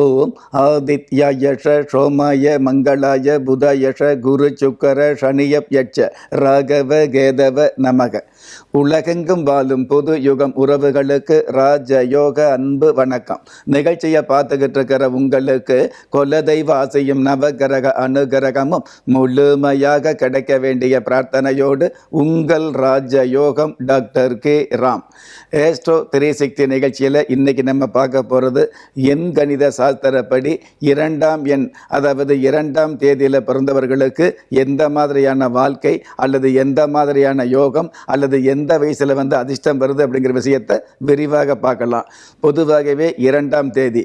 ஓம் ஆதித்யாயஷ சோமாய மங்களாய புதயஷ குரு சுக்கர சனியப்யட்ச ராகவ கேதவ நமக. உலகெங்கும் வாழும் பொது யுகம் உறவுகளுக்கு ராஜ யோக அன்பு வணக்கம். நிகழ்ச்சியை பார்த்துக்கிட்டு இருக்கிற உங்களுக்கு குலதெய்வ ஆசையும் நவகிரக அனுகிரகமும் முழுமையாக கிடைக்க வேண்டிய பிரார்த்தனையோடு உங்கள் ராஜ யோகம் doctor K. Ram. Astro three sixty நிகழ்ச்சியில் இன்னைக்கு நம்ம பார்க்க போகிறது எண் கணித சாஸ்திரப்படி இரண்டாம் எண் அதாவது இரண்டாம் தேதியில் பிறந்தவர்களுக்கு எந்த மாதிரியான வாழ்க்கை அல்லது எந்த மாதிரியான யோகம் அல்லது எந்த வயசில் வந்து அதிர்ஷ்டம் வருது அப்படிங்கிற விஷயத்தை விரிவாக பார்க்கலாம். பொதுவாகவே இரண்டாம் தேதி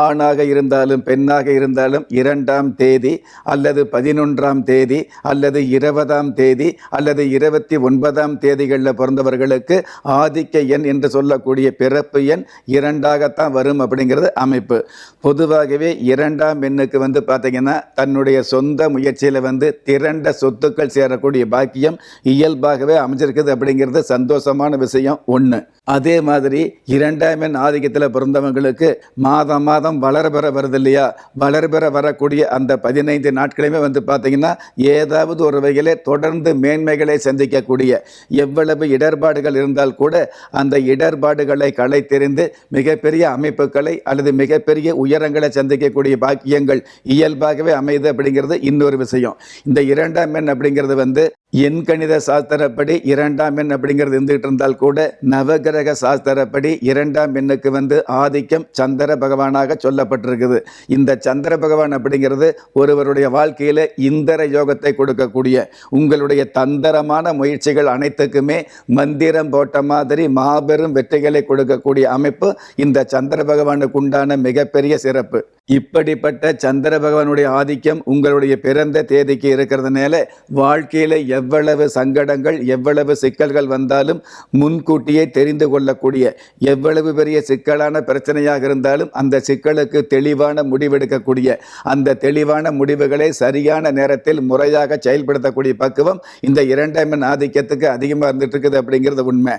ஆணாக இருந்தாலும் பெண்ணாக இருந்தாலும் இரண்டாம் தேதி அல்லது பதினொன்றாம் தேதி அல்லது இருபதாம் தேதி அல்லது இருபத்தி ஒன்பதாம் தேதிகளில் பிறந்தவர்களுக்கு ஆதிக்க எண் என்று சொல்லக்கூடிய பிறப்பு எண் இரண்டாகத்தான் வரும் அப்படிங்கிறது அமைப்பு. பொதுவாகவே இரண்டாம் எண்ணுக்கு வந்து பார்த்தீங்கன்னா தன்னுடைய சொந்த முயற்சியில் வந்து திரண்ட சொத்துக்கள் சேரக்கூடிய பாக்கியம் இயல்பாகவே அமைஞ்சிருக்குது அப்படிங்கிறது சந்தோஷமான விஷயம் ஒன்று அதே மாதிரி இரண்டாம் எண் ஆதிக்கத்தில் பிறந்தவங்களுக்கு மாதம் மாதம் வளர பெற வருது இல்லையா? வளர பெற வரக்கூடிய அந்த பதினைந்து நாட்களையுமே வந்து பார்த்தீங்கன்னா ஏதாவது ஒரு வகையிலே தொடர்ந்து மேன்மைகளை சந்திக்கக்கூடிய எவ்வளவு இடர்பாடுகள் இருந்தால் கூட அந்த இடர்பாடுகளை களை தெரிந்து மிகப்பெரிய அமைப்புகளை அல்லது மிகப்பெரிய உயரங்களை சந்திக்கக்கூடிய பாக்கியங்கள் இயல்பாகவே அமையுது அப்படிங்கிறது இன்னொரு விஷயம். இந்த இரண்டாம் எண் அப்படிங்கிறது வந்து எண் கணித சாஸ்திரப்படி இரண்டாம் எண் அப்படிங்கிறது இருந்துகிட்டு இருந்தால் கூட நவகிரக சாஸ்திரப்படி இரண்டாம் எண்ணுக்கு வந்து ஆதிக்கம் சந்திர பகவானாக சொல்லப்பட்டிருக்குது. இந்த சந்திர பகவான் அப்படிங்கிறது ஒருவருடைய வாழ்க்கையில் இந்திர யோகத்தை கொடுக்கக்கூடிய உங்களுடைய தந்திரமான முயற்சிகள் அனைத்துக்குமே மந்திரம் போட்ட மாதிரி மாபெரும் வெற்றிகளை கொடுக்கக்கூடிய அமைப்பு இந்த சந்திர பகவானுக்கு உண்டான மிகப்பெரிய சிறப்பு. இப்படிப்பட்ட சந்திர பகவானுடைய ஆதிக்கம் உங்களுடைய பிறந்த தேதிக்கு இருக்கிறதுனால வாழ்க்கையில் எவ்வளவு சங்கடங்கள் எவ்வளவு சிக்கல்கள் வந்தாலும் முன்கூட்டியே தெரிந்து கொள்ளக்கூடிய எவ்வளவு பெரிய சிக்கலான பிரச்சனையாக இருந்தாலும் அந்த சிக்கலுக்கு தெளிவான முடிவெடுக்கக்கூடிய அந்த தெளிவான முடிவுகளை சரியான நேரத்தில் முறையாக செயல்படுத்தக்கூடிய பக்குவம் இந்த இரண்டாம் எண் ஆதிக்கத்துக்கு அதிகமாக இருந்துட்டு இருக்குது அப்படிங்கிறது உண்மை.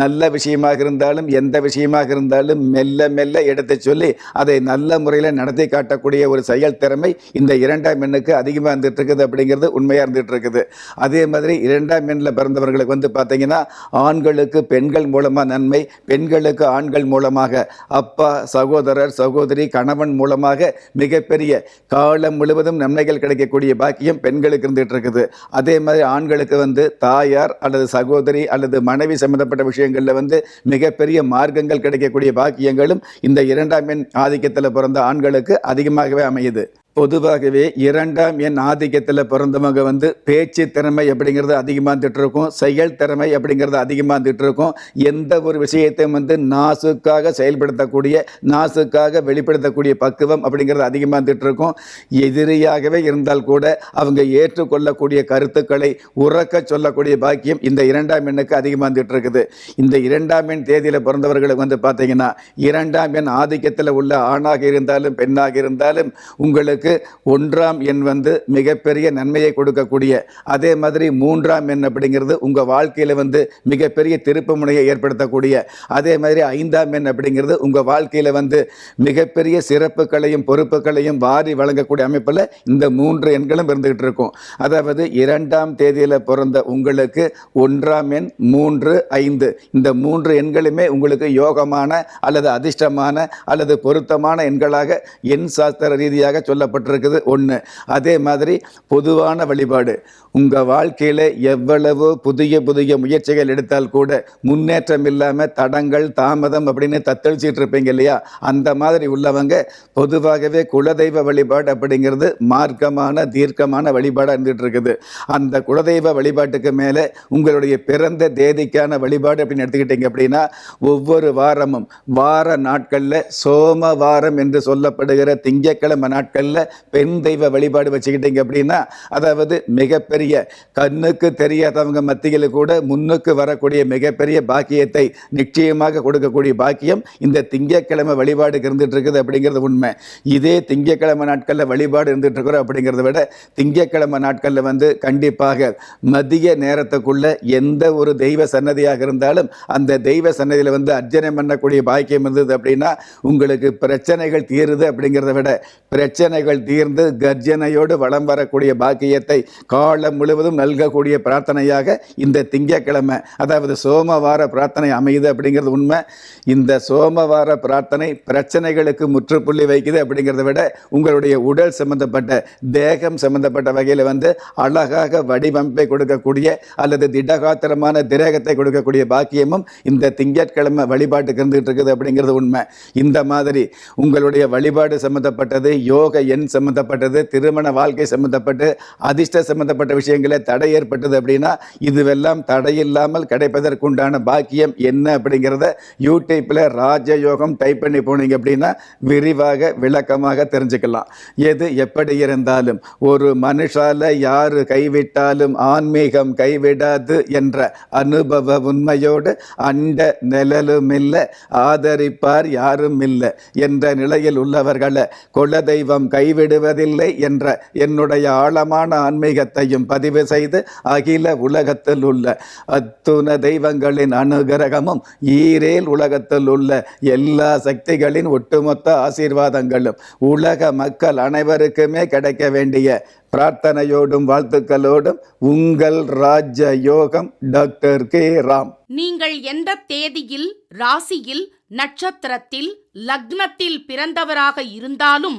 நல்ல விஷயமாக இருந்தாலும் எந்த விஷயமாக இருந்தாலும் மெல்ல மெல்ல எடுத்து சொல்லி அதை நல்ல முறையில் நடத்தி காட்டக்கூடிய ஒரு செயல் திறமை இந்த இரண்டாம் எண்ணுக்கு அதிகமாக இருந்துட்டு இருக்குது அப்படிங்கிறது உண்மையாக இருந்துட்டு இருக்குது அதே அதே மாதிரி இரண்டாம் எண்ணில் பிறந்தவர்களுக்கு வந்து பார்த்தீங்கன்னா ஆண்களுக்கு பெண்கள் மூலமாக நன்மை பெண்களுக்கு ஆண்கள் மூலமாக அப்பா சகோதரர் சகோதரி கணவன் மூலமாக மிகப்பெரிய காலம் முழுவதும் நன்மைகள் கிடைக்கக்கூடிய பாக்கியம் பெண்களுக்கு இருந்துகிட்டு இருக்குது. அதே மாதிரி ஆண்களுக்கு வந்து தாயார் அல்லது சகோதரி அல்லது மனைவி சம்பந்தப்பட்ட விஷயங்களில் வந்து மிகப்பெரிய மார்க்கங்கள் கிடைக்கக்கூடிய பாக்கியங்களும் இந்த இரண்டாம் எண் ஆதிக்கத்தில் பிறந்த ஆண்களுக்கு அதிகமாகவே அமையுது. பொதுவாகவே இரண்டாம் எண் ஆதிக்கத்தில் பிறந்தவங்க வந்து பேச்சு திறமை அப்படிங்கிறது அதிகமாக இருக்கும் செயல் திறமை அப்படிங்கிறது அதிகமாக இருக்கும் எந்த ஒரு விஷயத்தையும் வந்து நாசுக்காக செயல்படுத்தக்கூடிய நாசுக்காக வெளிப்படுத்தக்கூடிய பக்குவம் அப்படிங்கிறது அதிகமாக இருக்கும் எதிரியாகவே இருந்தால் கூட அவங்க ஏற்றுக்கொள்ளக்கூடிய கருத்துக்களை உறக்க சொல்லக்கூடிய பாக்கியம் இந்த இரண்டாம் எண்ணுக்கு அதிகமாக இருக்குது இந்த இரண்டாம் எண் தேதியில் பிறந்தவர்களுக்கு வந்து பார்த்தீங்கன்னா இரண்டாம் எண் ஆதிக்கத்தில் உள்ள ஆணாக இருந்தாலும் பெண்ணாக இருந்தாலும் உங்களுக்கு ஒன்றாம் எண் வந்து மிகப்பெரிய நன்மையை கொடுக்கக்கூடிய அதே மாதிரி மூன்றாம் எண் அப்படிங்கிறது உங்கள் வாழ்க்கையில் வந்து மிகப்பெரிய திருப்பு முனையை ஏற்படுத்தக்கூடிய அதே மாதிரி ஐந்தாம் எண் அப்படிங்கிறது உங்கள் வாழ்க்கையில் வந்து மிகப்பெரிய சிறப்புகளையும் பொறுப்புகளையும் வாரி வழங்கக்கூடிய அமைப்பில் இந்த மூன்று எண்களும் இருந்துகிட்டு இருக்கும். அதாவது இரண்டாம் தேதியில் பிறந்த உங்களுக்கு ஒன்றாம் எண் மூன்று ஐந்து. இந்த மூன்று எண்களுமே உங்களுக்கு யோகமான அல்லது அதிர்ஷ்டமான அல்லது பொருத்தமான எண்களாக எண் சாஸ்திர ரீதியாக சொல்லப்பட்டிருக்குது. ஒன்று அதே மாதிரி பொதுவான வழிபாடு. உங்கள் வாழ்க்கையில் எவ்வளவோ புதிய புதிய முயற்சிகள் எடுத்தால் கூட முன்னேற்றம் இல்லாமல் தடங்கள் தாமதம் அப்படின்னு தத்தளிச்சிட்டு இருப்பீங்க இல்லையா? அந்த மாதிரி உள்ளவங்க பொதுவாகவே குலதெய்வ வழிபாடு அப்படிங்கிறது மார்க்கமான தீர்க்கமான வழிபாடாக இருந்துகிட்டு இருக்குது. அந்த குலதெய்வ வழிபாட்டுக்கு மேலே உங்களுடைய பிறந்த தேதிக்கான வழிபாடு அப்படின்னு எடுத்துக்கிட்டீங்க அப்படின்னா ஒவ்வொரு வாரமும் வார நாட்களில் சோமவாரம் என்று சொல்லப்படுகிற திங்கட்கிழமை நாட்களில் பெண் தெய்வ வழிபாடு வச்சுக்கிட்டீங்க அப்படின்னா அதாவது மிகப்பெரிய கண்ணுக்கு தெரியாதவங்க மத்தியில் கூட முன்னுக்கு வரக்கூடிய மிகப்பெரிய பாக்கியத்தை நிச்சயமாக கொடுக்கக்கூடிய பாக்கியம் இந்த திங்கட்கிழமை வழிபாடுக்கு இருந்துட்டு இருக்குது அப்படிங்கிறது உண்மை. இதே திங்கட்கிழமை நாட்களில் வழிபாடு இருந்துட்டு இருக்கிறோம் அப்படிங்கிறத விட திங்கக்கிழமை நாட்களில் வந்து கண்டிப்பாக மதிய நேரத்துக்குள்ள எந்த ஒரு தெய்வ சன்னதியாக இருந்தாலும் அந்த தெய்வ சன்னதியில் வந்து அர்ஜனை பண்ணக்கூடிய பாக்கியம் இருந்தது அப்படின்னா உங்களுக்கு பிரச்சனைகள் தீருது அப்படிங்கிறத விட பிரச்சனைகள் தீர்ந்து கர்ஜனையோடு வளம் வரக்கூடிய பாக்கியத்தை காலம் முழுவதும் நல்கக்கூடிய பிரார்த்தனையாக இந்த திங்கட்கிழமை அதாவது சோமவார பிரார்த்தனை அமையுது அப்படிங்கிறது உண்மை. இந்த சோமவார பிரார்த்தனை பிரச்சனைகளுக்கு முற்றுப்புள்ளி வைக்குது அப்படிங்கிறத விட உங்களுடைய உடல் சம்பந்தப்பட்ட தேகம் சம்பந்தப்பட்ட வகையில் வந்து அழகாக வடிவமைப்பை கொடுக்கக்கூடிய அல்லது திடகாத்திரமான திரேகத்தை கொடுக்கக்கூடிய பாக்கியமும் இந்த திங்கட்கிழமை வழிபாட்டுக்கு இருந்துகிட்டு இருக்குது அப்படிங்கிறது உண்மை. இந்த மாதிரி உங்களுடைய வழிபாடு சம்பந்தப்பட்டது யோக எண் சம்மந்தப்பட்டது திருமண வாழ்க்கை சம்மந்தப்பட்டு அதிர்ஷ்ட சம்மந்தப்பட்ட விஷயங்களில் தடை ஏற்பட்டது அப்படின்னா இதுவெல்லாம் தடையில்லாமல் கிடைப்பதற்குண்டான பாக்கியம் என்ன அப்படிங்கிறத யூடியூப்பில் ராஜயோகம் டைப் பண்ணி போனீங்க அப்படின்னா விரிவாக விளக்கமாக தெரிஞ்சுக்கலாம். எது எப்படி இருந்தாலும் ஒரு மனுஷால யார் கைவிட்டாலும் ஆன்மீகம் கைவிடாது என்ற அனுபவ உண்மையோடு அண்ட நிழலும் இல்லை ஆதரிப்பார் யாரும் இல்லை என்ற நிலையில் உள்ளவர்களை தெய்வம் கைவிடுவதில்லை என்ற என்னுடைய ஆழமான ஆன்மீகத்தையும் பதிவு செய்து அகில உலகத்தில் உள்ள அத்துண தெய்வங்களின் அனுகிரகமும் ஈரேல் உலகத்தில் உள்ள எல்லா சக்திகளின் ஒட்டுமொத்த ஆசீர்வாதங்களும் உலக மக்கள் அனைவருக்குமே கிடைக்க வேண்டிய பிரார்த்தனையோடும் வாழ்த்துக்களோடும் உங்கள் ராஜ யோகம் டாக்டர் கே. ராம். நீங்கள் எந்த தேதியில் ராசியில் நட்சத்திரத்தில் லக்னத்தில் பிறந்தவராக இருந்தாலும்